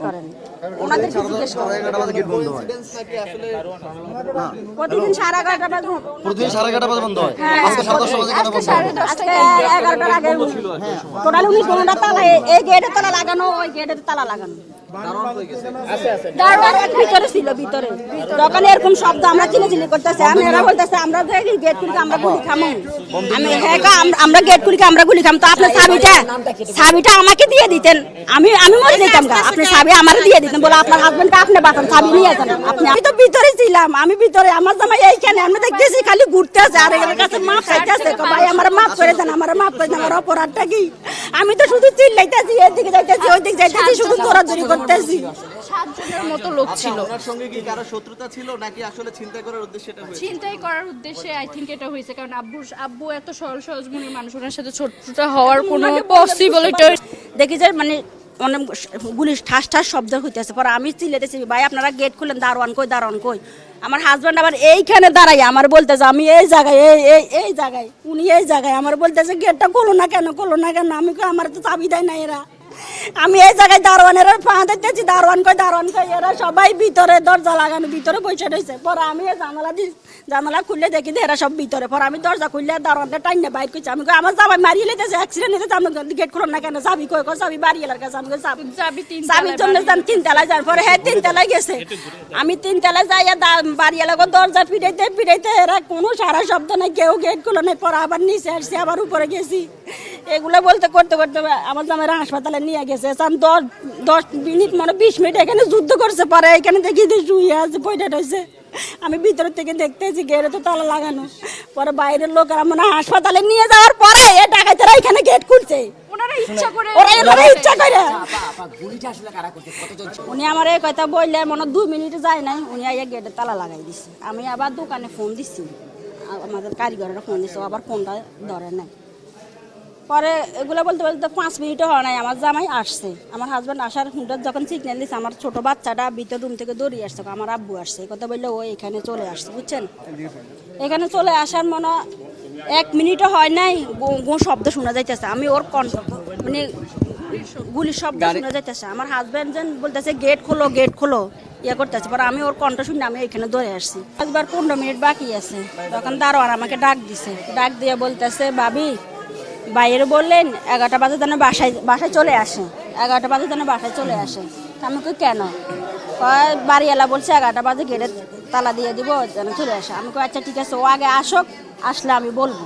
করেন। ওনাদেরকে জিজ্ঞেস করেন। প্রতিদিন সাড়ে এগারোটা বাজে প্রতিদিন সাড়ে এগারোটা বাজে বন্ধ হয়। হ্যাঁ, আজকে সাড়ে দশটা কেন এগারোটার আগে টোটাল উনিশ ঘণ্টা তালা এই- এই গেটের তালা লাগানো ওই গেটের তালা লাগানো। দারোয়ান ভিতরে ছিল ভিতরে। তখন এরকম শব্দ আমরা চিনে করতেছে। আমি এরা বলতেছে আমরা গেট খুলকে আমরা গুলি খামো। আমি হ্যাঁ আমরা গেট খুলকে আমরা গুলি খাম। তো আপনার আমাকে দিয়ে দিতেন। আমি আমি মরে যেতাম গা। আপনি সাবি আমার দিয়ে দিতেন। বলে আপনার হাজবেন্ডকে আপনি বাঁচান নিয়ে যান আপনি। আমি তো ভিতরে ছিলাম। আমি ভিতরে আমার জামাই এইখানে। আমি দেখতেছি খালি ঘুরতে আছে আর এর কাছে মাপ চাইতেছে। ভাই আমার মাপ করে দেন আমার মাপ করে দেন আমার অপরাধটা কি? আমি তো শুধু চিল্লাইতেছি এদিকে যাইতেছি ওইদিকে যাইতেছি শুধু দৌড়াদৌড়ি করতেছি। সাতজনের মতো লোক ছিল। ওনার সঙ্গে কি কারও শত্রুতা ছিল নাকি আসলে চিন্তা করার উদ্দেশ্যে এটা হয়েছে? ছিনতাই করার উদ্দেশ্যে আই থিঙ্ক এটা হয়েছে কারণ আব্বু আব্বু এত সরল সহজ মনের মানুষ ওনার সাথে ছোটটা হওয়ার কোনো পসিবিলিটি দেখি যে মানে অনেক গুলি ঠাস ঠাস শব্দ হইতেছে পরে আমি চিল্লাইতেছি ভাই আপনারা গেট খুলেন দারোয়ান কই দারোয়ান কই? আমার হাজব্যান্ড আবার এইখানে দাঁড়াই আমার বলতেছে, আমি এই জায়গায়, এই এই এই জায়গায়, উনি এই জায়গায়। আমার বলতেছে, গেটটা খোলো না কেন, খোলো না কেন? আমি আমার তো চাবি দেয় না এরা। আমি এই জায়গায় দারোয়ানের পা দেখতেছি দারোয়ান কই দারোয়ান কই এরা সবাই ভিতরে দরজা লাগানো ভিতরে বসে রয়েছে পরে আমি এই জানালা দি জানালা খুললে দেখি এরা সব ভিতরে। পরে আমি দরজা খুললে দারোয়ানটা টাইনে বাইর করছি। আমি কই আমার জামাই মারিয়ে লেতেছে অ্যাক্সিডেন্ট হয়েছে আমি গেট খুলো না কেন? চাবি কই কই চাবি বাড়ি এলার কাছে? আমি চাবি চাবি তিন চাবির জন্য যান তিন তলায় যান। পরে হ্যাঁ তিন তলায় গেছে। আমি তিন তলায় যাই বাড়ি এলাকা দরজা পিড়াইতে পিড়াইতে এরা কোনো সারা শব্দ নাই কেউ গেট খুলো নাই। পরে আবার নিচে আসছি আবার উপরে গেছি। এগুলো বলতে করতে করতে আমার জামাইরা হাসপাতালে নিয়ে গেছে। আমি দশ দশ মিনিট মানে বিশ মিনিট এখানে যুদ্ধ করছে পরে এখানে দেখি যে শুয়ে আছে বইটা রয়েছে। আমি ভিতর থেকে দেখতেছি গেটে তো তালা লাগানো। পরে বাইরের লোকেরা মানে হাসপাতালে নিয়ে যাওয়ার পরে এ ডাকাতেরা এখানে গেট খুলছে। ইচ্ছা করে ওরা এভাবে ইচ্ছা করে। উনি আমার এই কথা বললে মনে দুই মিনিট যায় নাই উনি আইয়া গেটে তালা লাগাই দিছে। আমি আবার দোকানে ফোন দিচ্ছি আমাদের কারিগরেরা ফোন দিচ্ছে ও আবার ফোনটা ধরে নাই। পরে এগুলো বলতে বলতে পাঁচ মিনিটও হয় নাই আমার জামাই আসছে। আমার হাজব্যান্ড আসার হুন্ডার যখন সিগন্যাল দিচ্ছে আমার ছোট বাচ্চাটা ভিতর রুম থেকে দৌড়িয়ে আসছে আমার আব্বু আসছে। কথা বললে ও এখানে চলে আসছে। বুঝছেন? এখানে চলে আসার মনে এক মিনিটও হয় নাই গো- শব্দ শোনা যাইতেছে। আমি ওর কণ্ঠ মানে গুলির শব্দ শোনা যাইতেছে। আমার হাজব্যান্ড যেন বলতেছে গেট খোলো গেট খোলো। ইয়ে করতেছে। পরে আমি ওর কণ্ঠ শুনে আমি এখানে ধরে আসছি। একবার পনেরো মিনিট বাকি আছে। তখন দারোয়ান আমাকে ডাক দিছে। ডাক দিয়ে বলতেছে ভাবি বাইরে বললেন, এগারোটা বাজে যেন বাসায় বাসায় চলে আসে। এগারোটা বাজে যেন বাসায় চলে আসে। আমি কই, কেন? বাড়িওয়ালা বলছে, এগারোটা বাজে গেটে তালা দিয়ে দিব, যেন চলে আসে। আমি কই আচ্ছা ঠিক আছে, ও আগে আসুক, আসলে আমি বলব।